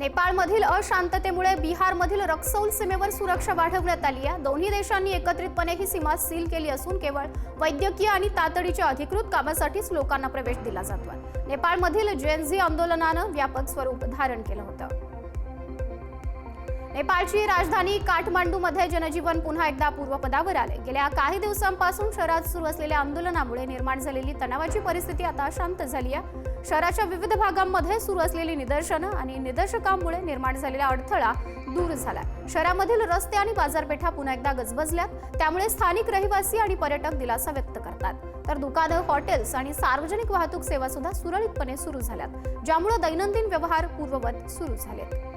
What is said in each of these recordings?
नेपाळमधील अशांततेमुळे बिहारमधील रक्सौल सीमेवर सुरक्षा वाढवण्यात आली आहे. दोन्ही देशांनी एकत्रितपणे ही सीमा सील केली असून केवळ वैद्यकीय आणि तातडीच्या अधिकृत कामासाठीच लोकांना प्रवेश दिला जातो नेपाळमधील जेएनझी आंदोलनानं व्यापक स्वरूप धारण केलं होतं. नेपाळची राजधानी काठमांडूमध्ये जनजीवन पुन्हा एकदा पूर्वपदावर आले. गेल्या काही दिवसांपासून शहरात सुरू असलेल्या आंदोलनामुळे निर्माण झालेली तणावाची परिस्थिती आता शांत झाली आहे. शहराच्या विविध भागांमध्ये सुरू असलेली निदर्शनं आणि निदर्शकांमुळे निर्माण झालेला अडथळा दूर झाला शहरामधील रस्ते आणि बाजारपेठा पुन्हा एकदा गजबजल्यात. त्यामुळे स्थानिक रहिवासी आणि पर्यटक दिलासा व्यक्त करतात. तर दुकानं हॉटेल्स आणि सार्वजनिक वाहतूक सेवा सुद्धा सुरळीतपणे सुरू झाल्यात ज्यामुळे दैनंदिन व्यवहार पूर्ववत सुरू झालेत.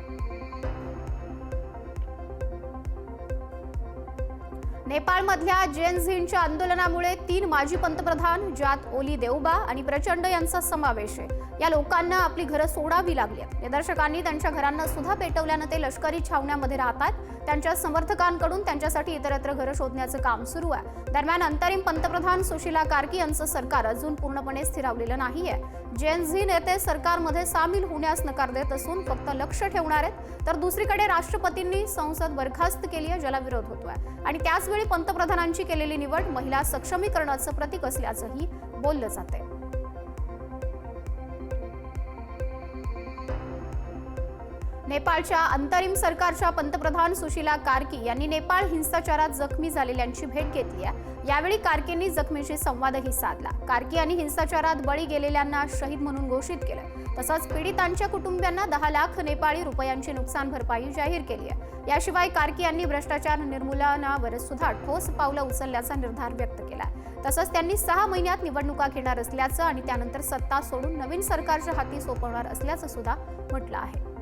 नेपाळमधल्या जेन झीनच्या आंदोलनामुळे तीन माजी पंतप्रधान ज्यात ओली देवबा आणि प्रचंड यांचा समावेश आहे. या लोकांना आपली घरं सोडावी लागली आहेत. निदर्शकांनी त्यांच्या घरांना सुद्धा पेटवल्यानं ते लष्करी छावण्यामध्ये राहतात. त्यांच्या समर्थकांकडून त्यांच्यासाठी इतरत्र घरं शोधण्याचं काम सुरू आहे. दरम्यान अंतरिम पंतप्रधान सुशीला कार्की यांचं सरकार अजून पूर्णपणे स्थिरावलेलं नाहीये. जेन झी नेते सरकारमध्ये सामील होण्यास नकार देत असून फक्त लक्ष ठेवणार आहेत. तर दुसरीकडे राष्ट्रपतींनी संसद बरखास्त केली आहे ज्याला विरोध होतोय. आणि त्याचवेळी पंतप्रधानांची केलेली निवड महिला सक्षमीकरणाचं प्रतीक असल्याचंही बोललं जाते नेपाळच्या अंतरिम सरकारच्या पंतप्रधान सुशीला कार्की यांनी नेपाळ हिंसाचारात जखमी झालेल्यांची भेट घेतली आहे. यावेळी कार्कींनी जखमीशी संवादही साधला. कार्की यांनी हिंसाचारात बळी गेलेल्यांना शहीद म्हणून घोषित केलं. तसंच पीडितांच्या कुटुंबियांना दहा लाख नेपाळी रुपयांची नुकसान भरपाई जाहीर केली आहे. याशिवाय कार्की यांनी भ्रष्टाचार निर्मूलनावर सुद्धा ठोस पावलं उचलल्याचा निर्धार व्यक्त केला तसंच त्यांनी सहा महिन्यात निवडणुका घेणार असल्याचं आणि त्यानंतर सत्ता सोडून नवीन सरकारच्या हाती सोपवणार असल्याचं सुद्धा म्हटलं आहे.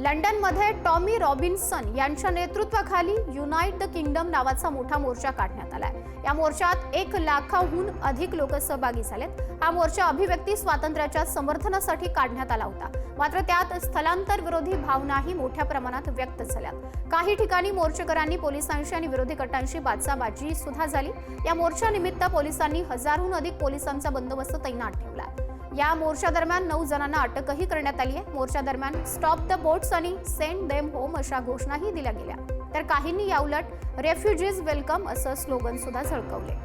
लंडनमध्ये टॉमी रॉबिन्सन यांच्या नेतृत्वाखाली युनाइट द किंगडम नावाचा मोठा मोर्चा काढण्यात आलाय. या मोर्चात एक लाखाहून अधिक लोक सहभागी झालेत. हा मोर्चा अभिव्यक्ती स्वातंत्र्याच्या समर्थनासाठी काढण्यात आला होता. मात्र त्यात स्थलांतर विरोधी भावनाही मोठ्या प्रमाणात व्यक्त झाल्यात. काही ठिकाणी मोर्चेकरांनी पोलिसांशी आणि विरोधी गटांशी बाचाबाची सुद्धा झाली. या मोर्चानिमित्त पोलिसांनी हजारहून अधिक पोलिसांचा बंदोबस्त तैनात ठेवला. या मोर्चा दरम्यान नऊ जणांना अटकही करण्यात आली आहे. मोर्चा दरम्यान स्टॉप द बोट्स आणि सेंड देम होम अशा घोषणाही दिल्या गेल्या. तर काहींनी याउलट रेफ्युजीज वेलकम असं स्लोगन सुद्धा झळकवले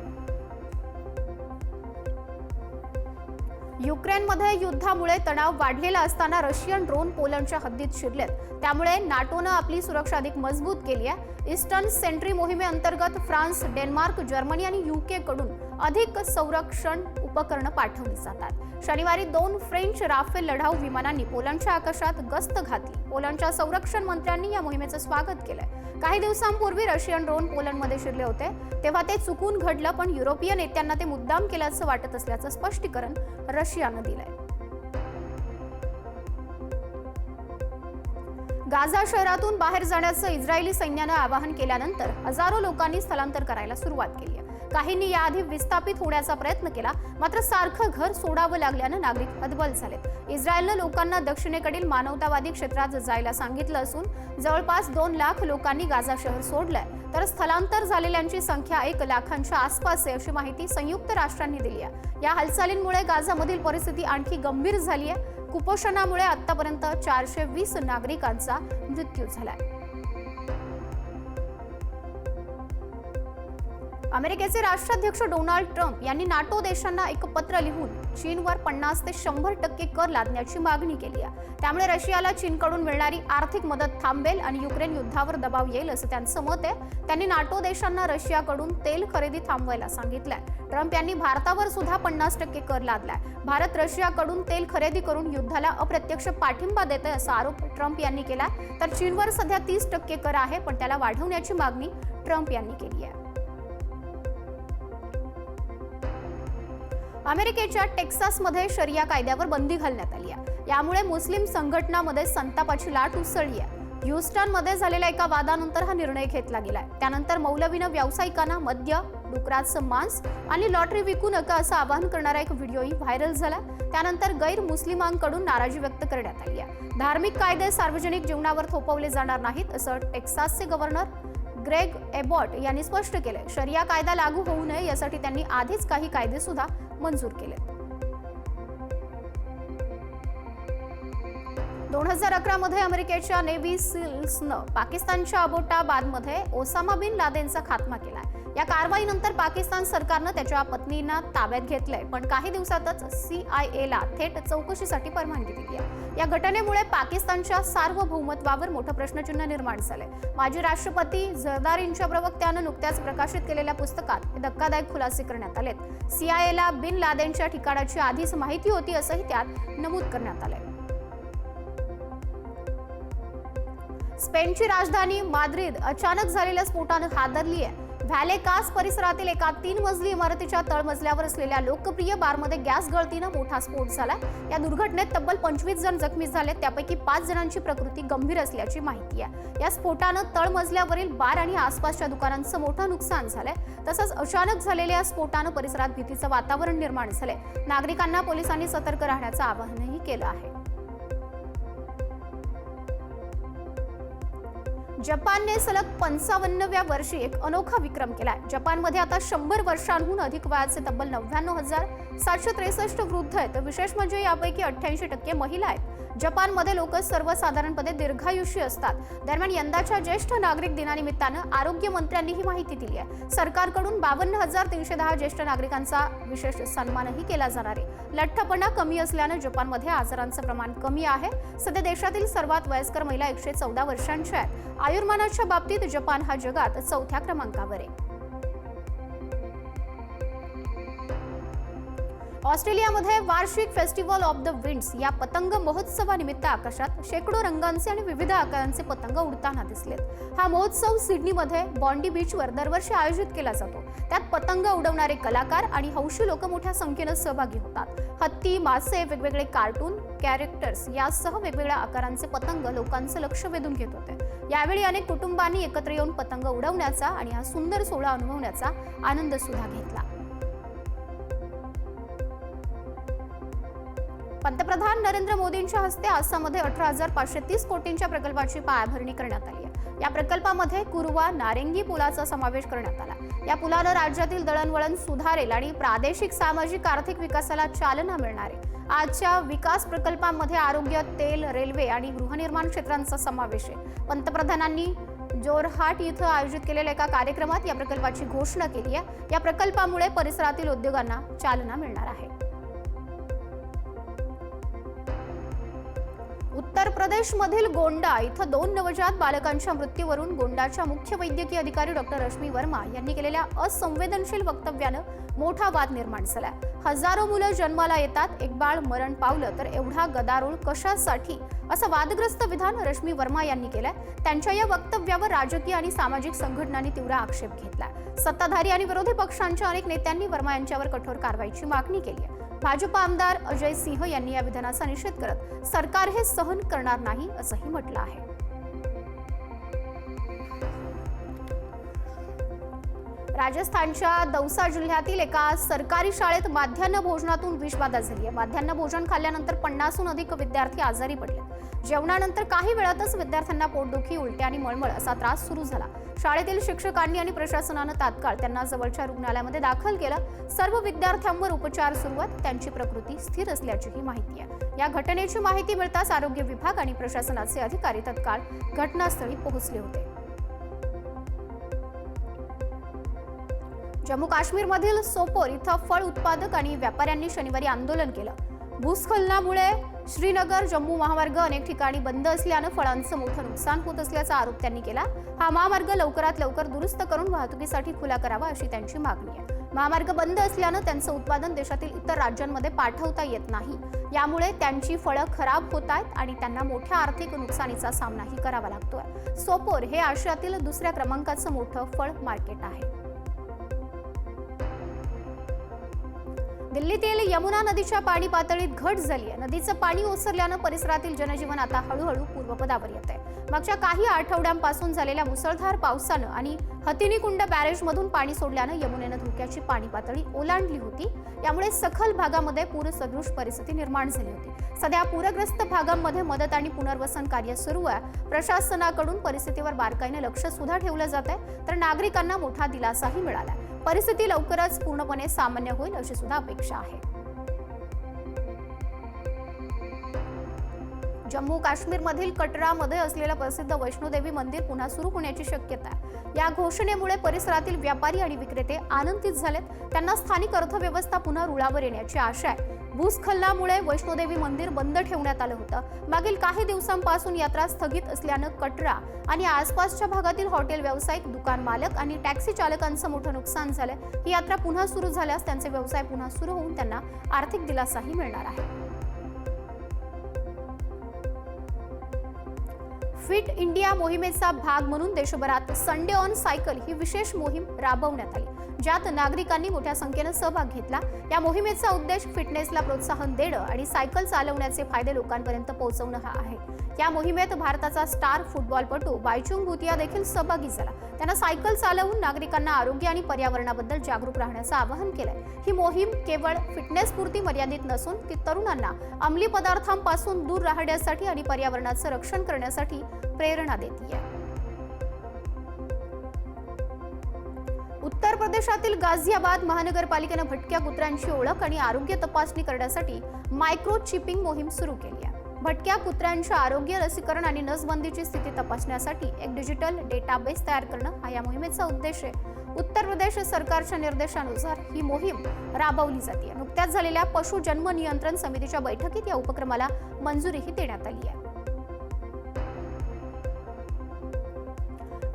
युक्रेनमध्ये युद्धामुळे तणाव वाढलेला असताना रशियन ड्रोन पोलंडच्या हद्दीत शिरलेत. त्यामुळे नाटोनं आपली सुरक्षा अधिक मजबूत केली आहे. ईस्टर्न सेंट्री मोहिमेअंतर्गत फ्रान्स डेन्मार्क जर्मनी आणि युकेकडून कडून अधिक संरक्षण उपकरणं पाठवली जातात. शनिवारी दोन फ्रेंच राफेल लढाऊ विमानांनी पोलंडच्या आकाशात गस्त घातली. पोलंडच्या संरक्षण मंत्र्यांनी या मोहिमेचं स्वागत केलंय. काही दिवसांपूर्वी रशियन ड्रोन पोलंडमध्ये शिरले होते. तेव्हा ते चुकून घडलं पण युरोपीय नेत्यांना ते मुद्दाम केल्याचं वाटत असल्याचं स्पष्टीकरण रशियानं दिलंय. गाझा शहरातून बाहेर जाण्याचं इस्रायली सैन्यानं आवाहन केल्यानंतर हजारो लोकांनी स्थलांतर करायला सुरुवात केली आहे. काहींनी याआधी विस्थापित होण्याचा प्रयत्न केला. मात्र सारखं घर सोडावं लागल्यानं नागरिक हतबल झालेत. इस्रायलनं लोकांना दक्षिणेकडील मानवतावादी क्षेत्रात जायला सांगितलं असून जवळपास दोन लाख लोकांनी गाझा शहर सोडलंय. तर स्थलांतर झालेल्यांची संख्या एक लाखांच्या आसपास आहे अशी माहिती संयुक्त राष्ट्रांनी दिली आहे. या हालचालींमुळे गाझामधील परिस्थिती आणखी गंभीर झाली आहे कुपोषणामुळे आतापर्यंत चारशे वीस नागरिकांचा मृत्यू झालाय. अमेरिकेचे राष्ट्राध्यक्ष डोनाल्ड ट्रम्प यांनी नाटो देशांना एक पत्र लिहून चीनवर पन्नास ते शंभर टक्के कर लादण्याची मागणी केली आहे. त्यामुळे रशियाला चीनकडून मिळणारी आर्थिक मदत थांबेल आणि युक्रेन युद्धावर दबाव येईल असं त्यांचं मत आहे. त्यांनी नाटो देशांना रशियाकडून तेल खरेदी थांबवायला सांगितलंय. ट्रम्प यांनी भारतावर सुद्धा पन्नास टक्के कर लादलाय. भारत रशियाकडून तेल खरेदी करून युद्धाला अप्रत्यक्ष पाठिंबा देते असा आरोप ट्रम्प यांनी केला तर चीनवर सध्या तीस टक्के कर आहे पण त्याला वाढवण्याची मागणी ट्रम्प यांनी केली आहे. अमेरिकेच्या टेक्सासमध्ये शरिया कायद्यावर बंदी घालण्यात आली आहे. यामुळे मुस्लिम संघटनामध्ये संतापाची लाट उसळली आहे. ह्युस्टनमध्ये झालेल्या एका वादानंतर हा निर्णय घेतला गेलाय त्यानंतर मौलवीनं व्यावसायिकांना मद्य डुकराचं मांस आणि लॉटरी विकू नका असं आवाहन करणारा एक व्हिडिओही व्हायरल झाला त्यानंतर गैर मुस्लिमांकडून नाराजी व्यक्त करण्यात आली आहे. धार्मिक कायदे सार्वजनिक जीवनावर थोपवले जाणार नाहीत असं टेक्सासचे गव्हर्नर ग्रेग एबॉट यांनी स्पष्ट केले शरिया कायदा लागू होऊ नये यासाठी त्यांनी आधीच काही कायदे सुद्धा मंजूर केले दोन हजार अकरामध्ये अमेरिकेच्या नेव्ही सील्सनं पाकिस्तानच्या अबोटाबादमध्ये ओसामा बिन लादेनचा खात्मा केला या कारवाईनंतर पाकिस्तान सरकारनं त्याच्या पत्नींना ताब्यात घेतलंय. पण काही दिवसातच सी आय एला थेट चौकशीसाठी परवानगी दिली आहे या घटनेमुळे पाकिस्तानच्या सार्वभौमत्वावर मोठं प्रश्नचिन्ह निर्माण झालंय. माजी राष्ट्रपती झरदारींच्या प्रवक्त्यानं नुकत्याच प्रकाशित केलेल्या पुस्तकात हे धक्कादायक खुलासे करण्यात आलेत. सीआयएला बिन लादेनच्या ठिकाणाची आधीच माहिती होती असंही त्यात नमूद करण्यात आलंय. स्पेनची राजधानी माद्रिद अचानक झालेल्या स्फोटानं हादरली आहे. व्हॅलेकास परिसरातील एका तीन मजली इमारतीच्या तळमजल्यावर असलेल्या लोकप्रिय बारमध्ये गॅस गळतीनं मोठा स्फोट झाला. या दुर्घटनेत तब्बल पंचवीस जण जखमी झाले त्यापैकी पाच जणांची प्रकृती गंभीर असल्याची माहिती आहे. या स्फोटानं तळमजल्यावरील बार आणि आसपासच्या दुकानांचं मोठं नुकसान झालंय. तसंच अचानक झालेल्या या स्फोटानं परिसरात भीतीचं वातावरण निर्माण झालंय. नागरिकांना पोलिसांनी सतर्क राहण्याचं आवाहनही केलं आहे. जपानने सलग पंचावन्नव्या वर्षी एक अनोखा विक्रम केलाय. जपानमध्ये आता शंभर वर्षांहून अधिक वयाचे तब्बल नव्याण्णव हजार सातशे त्रेसष्ट वृद्ध आहेत. तर विशेष म्हणजे यापैकी अठ्ठ्याऐंशी टक्के महिला आहेत. जपानमध्ये लोक सर्वसाधारणपणे दीर्घायुषी असतात. दरम्यान यंदाच्या ज्येष्ठ नागरिक दिनानिमित्तानं आरोग्य मंत्र्यांनी ही माहिती दिली आहे. सरकारकडून बावन्न हजार तीनशे दहा ज्येष्ठ नागरिकांचा विशेष सन्मानही केला जाणार आहे. लठ्ठपणा कमी असल्यानं जपानमध्ये आजारांचं प्रमाण कमी आहे. सध्या देशातील सर्वात वयस्कर महिला एकशे चौदा वर्षांच्या आहेत. आयुर्मानाच्या बाबतीत जपान हा जगात चौथ्या क्रमांकावर आहे. ऑस्ट्रेलियामध्ये वार्षिक फेस्टिवल ऑफ द विंड्स या पतंग महोत्सवानिमित्त आकाशात शेकडो रंगांचे आणि विविध आकारांचे पतंग उडताना दिसलेत. हा महोत्सव सिडनीमध्ये बॉन्डी बीचवर दरवर्षी आयोजित केला जातो. त्यात पतंग उडवणारे कलाकार आणि हौशी लोक मोठ्या संख्येनं सहभागी होतात. हत्ती मासे वेगवेगळे कार्टून कॅरेक्टर्स यासह वेगवेगळ्या आकारांचे पतंग लोकांचं लक्ष वेधून घेत होते. यावेळी अनेक कुटुंबांनी एकत्र येऊन पतंग उडवण्याचा आणि हा सुंदर सोहळा अनुभवण्याचा आनंद सुद्धा घेतला. पंतप्रधान नरेंद्र मोदींच्या हस्ते आसाममध्ये अठरा हजार पाचशे तीस कोटींच्या प्रकल्पाची पायाभरणी करण्यात आली आहे. या प्रकल्पामध्ये कुरवा नारेंगी पुलाचा समावेश करण्यात आला. या पुलानं राज्यातील दळणवळण सुधारेल आणि प्रादेशिक सामाजिक आर्थिक विकासाला चालना मिळणार आहे. आजच्या विकास प्रकल्पांमध्ये आरोग्य तेल रेल्वे आणि गृहनिर्माण क्षेत्रांचा समावेश आहे. पंतप्रधानांनी जोरहाट इथं आयोजित केलेल्या एका कार्यक्रमात या प्रकल्पाची घोषणा केली आहे. या प्रकल्पामुळे परिसरातील उद्योगांना चालना मिळणार आहे. उत्तर प्रदेशमधील गोंडा इथं दोन नवजात बालकांच्या मृत्यूवरून गोंडाच्या मुख्य वैद्यकीय अधिकारी डॉक्टर रश्मी वर्मा यांनी केलेल्या असंवेदनशील वक्तव्यानं मोठा वाद निर्माण झाला हजारो मुलं जन्माला येतात एक बाळ मरण पावलं तर एवढा गदारोळ कशासाठी? असं वादग्रस्त विधान रश्मी वर्मा यांनी केलंय. त्यांच्या या वक्तव्यावर राजकीय आणि सामाजिक संघटनांनी तीव्र आक्षेप घेतला सत्ताधारी आणि विरोधी पक्षांच्या अनेक नेत्यांनी वर्मा यांच्यावर कठोर कारवाईची मागणी केली आहे. भाजप आमदार अजय सिंह यांनी या विधानाचा निषेध करत सरकार हे सहन करणार नाही असंही म्हटलं आहे. राजस्थानच्या दौसा जिल्ह्यातील एका सरकारी शाळेत माध्यान्ह भोजनातून विषबाधा झाली आहे. माध्यान्ह भोजन खाल्ल्यानंतर पन्नासहून अधिक विद्यार्थी आजारी पडले. जेवणानंतर काही वेळातच विद्यार्थ्यांना पोटदुखी उलट्या आणि मळमळ असा त्रास सुरू झाला. शाळेतील शिक्षकांनी आणि प्रशासनानं तात्काळ त्यांना जवळच्या रुग्णालयामध्ये दाखल केलं. सर्व विद्यार्थ्यांवर उपचार सुरू आहेत. त्यांची प्रकृती स्थिर असल्याचीही माहिती आहे. या घटनेची माहिती मिळताच आरोग्य विभाग आणि प्रशासनाचे अधिकारी तत्काळ घटनास्थळी पोहोचले होते. जम्मू काश्मीरमधील सोपोर इथं फळ उत्पादक आणि व्यापाऱ्यांनी शनिवारी आंदोलन केलं. भूस्खलनामुळे श्रीनगर जम्मू महामार्ग अनेक ठिकाणी बंद असल्यानं फळांचं मोठं नुकसान होत असल्याचा आरोप त्यांनी केला. हा महामार्ग लवकरात लवकर दुरुस्त करून वाहतुकीसाठी खुला करावा अशी त्यांची मागणी आहे. महामार्ग बंद असल्यानं त्यांचं उत्पादन देशातील इतर राज्यांमध्ये पाठवता येत नाही. यामुळे त्यांची फळं खराब होत आहेत आणि त्यांना मोठ्या आर्थिक नुकसानीचा सामनाही करावा लागतोय. सोपोर हे आशियातील दुसऱ्या क्रमांकाचं मोठं फळ मार्केट आहे. दिल्लीतील यमुना नदीच्या पाणी पातळीत घट झाली आहे. नदीचं पाणी ओसरल्यानं परिसरातील जनजीवन आता हळूहळू पूर्वपदावर येत आहे. मागच्या काही आठवड्यांपासून झालेल्या मुसळधार पावसानं आणि हतिनीकुंड बॅरेजमधून पाणी सोडल्यानं यमुनेनं धोक्याची पाणी पातळी ओलांडली होती. यामुळे सखल भागामध्ये पूरसदृश परिस्थिती निर्माण झाली होती. सध्या पूरग्रस्त भागांमध्ये मदत आणि पुनर्वसन कार्य सुरू आहे. प्रशासनाकडून परिस्थितीवर बारकाईने लक्ष सुद्धा ठेवलं जात आहे. तर नागरिकांना मोठा दिलासाही मिळाला परिस्थिती लवकरच पूर्णपणे सामान्य होईल अशी सुद्धा अपेक्षा आहे. जम्मू काश्मीरमधील कटरामध्ये असलेलं प्रसिद्ध वैष्णोदेवी मंदिर पुन्हा सुरू होण्याची शक्यता आहे. या घोषणेमुळे परिसरातील व्यापारी आणि विक्रेते आनंदित झालेत. त्यांना स्थानिक अर्थव्यवस्था पुन्हा रुळावर येण्याची आशा आहे. भूस्खलनामुळे वैष्णोदेवी मंदिर बंद ठेवण्यात आलं होतं. मागील काही दिवसांपासून यात्रा स्थगित असल्यानं कटरा आणि आसपासच्या भागातील हॉटेल व्यावसायिक दुकान मालक आणि टॅक्सी चालकांचं मोठं नुकसान झालंय ही यात्रा पुन्हा सुरू झाल्यास त्यांचे व्यवसाय पुन्हा सुरू होऊन त्यांना आर्थिक दिलासाही मिळणार आहे. फिट इंडिया मोहिमेचा भाग म्हणून देशभरात संडे ऑन सायकल ही विशेष मोहीम राबवण्यात आली. ज्यात नागरिकांनी मोठ्या संख्येनं सहभाग घेतला. या मोहिमेचा उद्देश फिटनेसला प्रोत्साहन देणं आणि सायकल चालवण्याचे फायदे लोकांपर्यंत पोहोचवणं हा आहे. या मोहिमेत भारताचा स्टार फुटबॉलपटू बायचुंग भुतिया देखील सहभागी झाला. त्यांना सायकल चालवून नागरिकांना आरोग्य आणि पर्यावरणाबद्दल जागरूक राहण्याचं आवाहन केलंय. ही मोहीम केवळ फिटनेसपुरती मर्यादित नसून ती तरुणांना अंमली पदार्थांपासून दूर राहण्यासाठी आणि पर्यावरणाचं रक्षण करण्यासाठी प्रेरणा देते उत्तर प्रदेशातील गाझियाबाद महानगरपालिकेनं भटक्या कुत्र्यांची ओळख आणि आरोग्य तपासणी करण्यासाठी मायक्रो चिपिंग मोहीम सुरू केली आहे. भटक्या कुत्र्यांच्या आरोग्य लसीकरण आणि नसबंदीची स्थिती तपासण्यासाठी एक डिजिटल डेटाबेस तयार करणं हा या मोहिमेचा उद्देश आहे. उत्तर प्रदेश सरकारच्या निर्देशानुसार ही मोहीम राबवली जाते. नुकत्याच झालेल्या पशु जन्म नियंत्रण समितीच्या बैठकीत या उपक्रमाला मंजुरीही देण्यात आली आहे.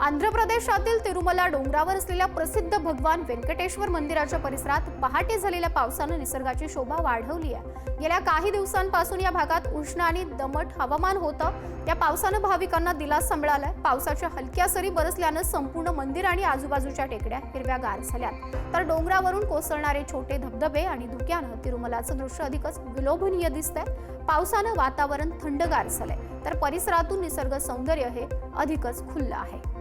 आंध्र प्रदेशातील तिरुमला डोंगरावर असलेल्या प्रसिद्ध भगवान व्यंकटेश्वर मंदिराच्या परिसरात पहाटे झालेल्या पावसानं निसर्गाची शोभा वाढवली आहे. गेल्या काही दिवसांपासून या भागात उष्ण आणि दमट हवामान होतं. त्या पावसानं भाविकांना दिलासा मिळालाय. पावसाच्या हलक्या सरी बरसल्यानं संपूर्ण मंदिर आणि आजूबाजूच्या टेकड्या हिरव्यागार झाल्यात. तर डोंगरावरून कोसळणारे छोटे धबधबे आणि धुक्यानं तिरुमलाचं दृश्य अधिकच विलोभनीय दिसतंय. पावसानं वातावरण थंडगार झालंय. तर परिसरातून निसर्ग सौंदर्य हे अधिकच खुल्लं आहे.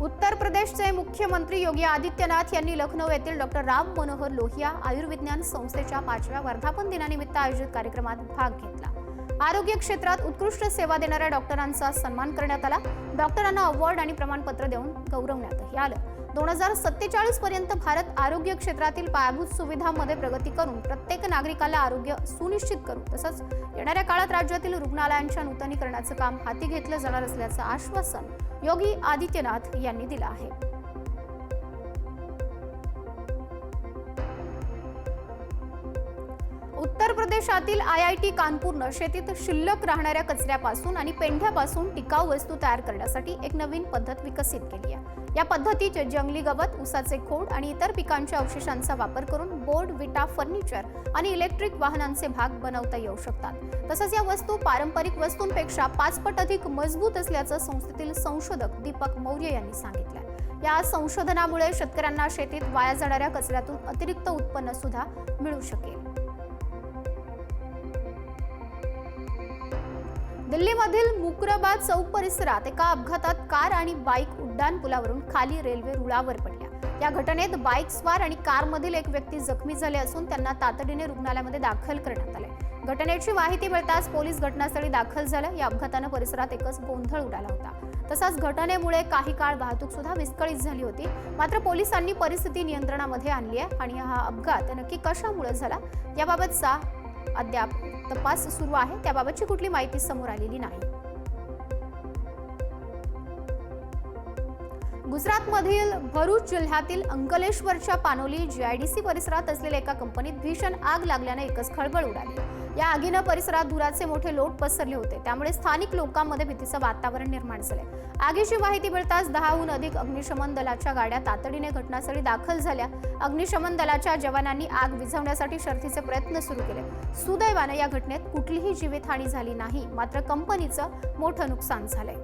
उत्तर प्रदेशचे मुख्यमंत्री योगी आदित्यनाथ यांनी लखनौ येथील डॉक्टर राम मनोहर लोहिया आयुर्विज्ञान संस्थेच्या पाचव्या वर्धापन दिनानिमित्त आयोजित कार्यक्रमात भाग घेतला. आरोग्य क्षेत्रात उत्कृष्ट सेवा देणाऱ्या डॉक्टरांचा सन्मान करण्यात आला. डॉक्टरांना अवॉर्ड आणि प्रमाणपत्र देऊन गौरवण्यातही आलं. दोन हजार सत्तेचाळीस पर्यंत भारत आरोग्य क्षेत्रातील पायाभूत सुविधांमध्ये प्रगती करून प्रत्येक नागरिकाला आरोग्य सुनिश्चित करू तसंच येणाऱ्या काळात राज्यातील रुग्णालयांच्या नूतनीकरणाचं काम हाती घेतलं जाणार असल्याचं आश्वासन योगी आदित्यनाथ यांनी दिलं आहे. उत्तर प्रदेशातील आय आय टी कानपूरनं शेतीत शिल्लक राहणाऱ्या कचऱ्यापासून आणि पेंढ्यापासून टिकाऊ वस्तू तयार करण्यासाठी एक नवीन पद्धत विकसित केली आहे. या पद्धतीचे जंगली गवत उसाचे खोड आणि इतर पिकांच्या अवशेषांचा वापर करून बोर्ड विटा फर्निचर आणि इलेक्ट्रिक वाहनांचे भाग बनवता येऊ शकतात. तसंच या वस्तू पारंपरिक वस्तूंपेक्षा पाचपट अधिक मजबूत असल्याचं संस्थेतील संशोधक दीपक मौर्य यांनी सांगितलं या संशोधनामुळे शेतकऱ्यांना शेतीत वाया जाणाऱ्या कचऱ्यातून अतिरिक्त उत्पन्न सुद्धा मिळू शकेल. दिल्लीमधील मुकराबाद चौक परिसरात एका अपघातात कार आणि बाईक उड्डाण पुलावरून खाली रेल्वे रुळावर पडल्या. या घटनेत बाईक स्वार आणि कारमधील एक व्यक्ती जखमी झाले असून त्यांना तातडीने रुग्णालयामध्ये दाखल करण्यात आले. घटनेची माहिती मिळताच पोलीस घटनास्थळी दाखल झाले. या अपघातानं परिसरात एकच गोंधळ उडाला होता. तसाच घटनेमुळे काही काळ वाहतूक सुद्धा विस्कळीत झाली होती. मात्र पोलिसांनी परिस्थिती नियंत्रणामध्ये आणली आहे आणि हा अपघात नक्की कशामुळे झाला याबाबतचा अद्याप तपास सुरू आहे त्याबाबतची कुठली माहिती समोर आलेली नाही. गुजरातमधील भरूच जिल्ह्यातील अंकलेश्वरच्या Panoli G I D C परिसरात असलेल्या एका कंपनीत भीषण आग लागल्याने एकच खळबळ उडाली. या आगीनं परिसरात धुराचे मोठे लोट पसरले होते. त्यामुळे स्थानिक लोकांमध्ये भीतीचं वातावरण निर्माण झाले आगीची माहिती मिळताच दहाहून अधिक अग्निशमन दलाच्या गाड्या तातडीने घटनास्थळी दाखल झाल्या. अग्निशमन दलाच्या जवानांनी आग विझवण्यासाठी शर्थीचे प्रयत्न सुरू केले. सुदैवानं या घटनेत कुठलीही जीवितहानी झाली नाही. मात्र कंपनीचं मोठं नुकसान झालंय.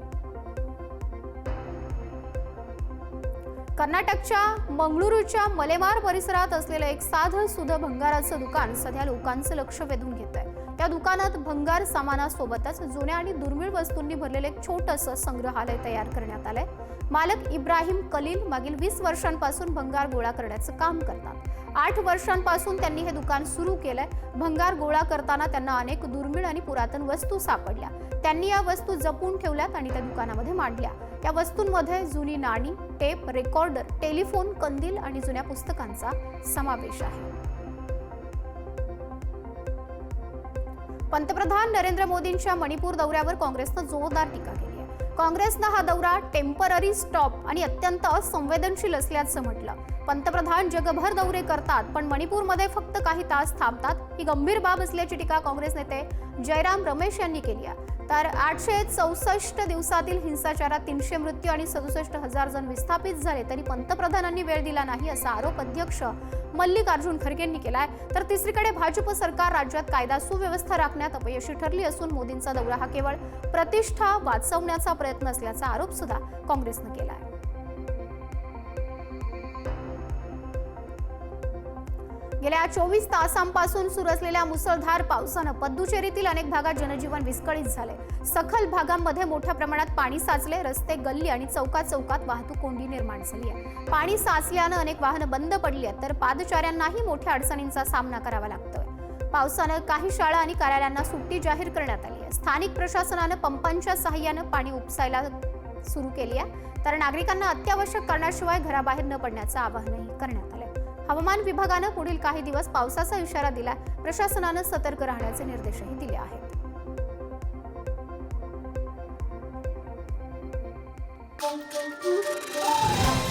कर्नाटकच्या मंगळुरूच्या मलेमार परिसरात असलेलं एक साधं सुधं भंगाराचं दुकान सध्या लोकांचं लक्ष वेधून घेत आहे त्या दुकानात भंगार सामानासोबतच जुन्या आणि दुर्मिळ वस्तूंनी भरलेलं एक छोटंसं संग्रहालय तयार करण्यात आलंय. मालक इब्राहिम कलील मागील वीस वर्षांपासून भंगार गोळा करण्याचं काम करतात. आठ वर्षांपासून त्यांनी हे दुकान सुरू केलंय. भंगार गोळा करताना त्यांना अनेक दुर्मिळ आणि पुरातन वस्तू सापडल्या. त्यांनी या वस्तू जपून ठेवल्यात आणि त्या दुकानामध्ये मांडल्या. या वस्तूंमध्ये जुनी नाणी टेप रेकॉर्डर टेलिफोन कंदील आणि जुन्या पुस्तकांचा समावेश आहे. पंतप्रधान नरेंद्र मोदींच्या मणिपूर दौऱ्यावर काँग्रेसनं जोरदार टीका केली. काँग्रेसनं हा दौरा टेंपररी स्टॉप आणि अत्यंत संवेदनशील असल्याचं म्हटलं. पंतप्रधान जगभर दौरे करतात पण मणिपूरमध्ये फक्त काही तास थांबतात ही गंभीर बाब असल्याची टीका काँग्रेस नेते जयराम रमेश यांनी केली आहे. तर आठशे चौसष्ट दिवसातील हिंसाचारात तीनशे मृत्यू आणि सदुसष्ट हजार जण विस्थापित झाले तरी पंतप्रधानांनी वेळ दिला नाही असा आरोप अध्यक्ष मल्लिकार्जुन खरगेंनी केलाय. तर तिसरीकडे भाजप सरकार राज्यात कायदा सुव्यवस्था राखण्यात अपयशी ठरली असून मोदींचा दौरा हा केवळ प्रतिष्ठा वाचवण्याचा प्रयत्न असल्याचा आरोप सुद्धा काँग्रेसनं केला आहे गेल्या चोवीस तासांपासून सुरू असलेल्या मुसळधार पावसानं पद्दुचेरीतील अनेक भागात जनजीवन विस्कळीत झाले सखल भागांमध्ये मोठ्या प्रमाणात पाणी साचले रस्ते गल्ली आणि चौकात चौकात वाहतूक कोंडी निर्माण झाली आहे. पाणी साचल्यानं अनेक वाहनं बंद पडली आहेत तर पादचाऱ्यांनाही मोठ्या अडचणींचा सामना करावा लागतोय. पावसानं काही शाळा आणि कार्यालयांना सुट्टी जाहीर करण्यात आली आहे. स्थानिक प्रशासनानं पंपांच्या सहाय्यानं पाणी उपसायला सुरू केली आहे तर नागरिकांना अत्यावश्यक कारणाशिवाय घराबाहेर न पडण्याचं आवाहनही करण्यात आलंय. हवामान विभागानं पुढील काही दिवस पावसाचा इशारा दिला प्रशासनानं सतर्क राहण्याचे निर्देशही दिले आहेत Thank you.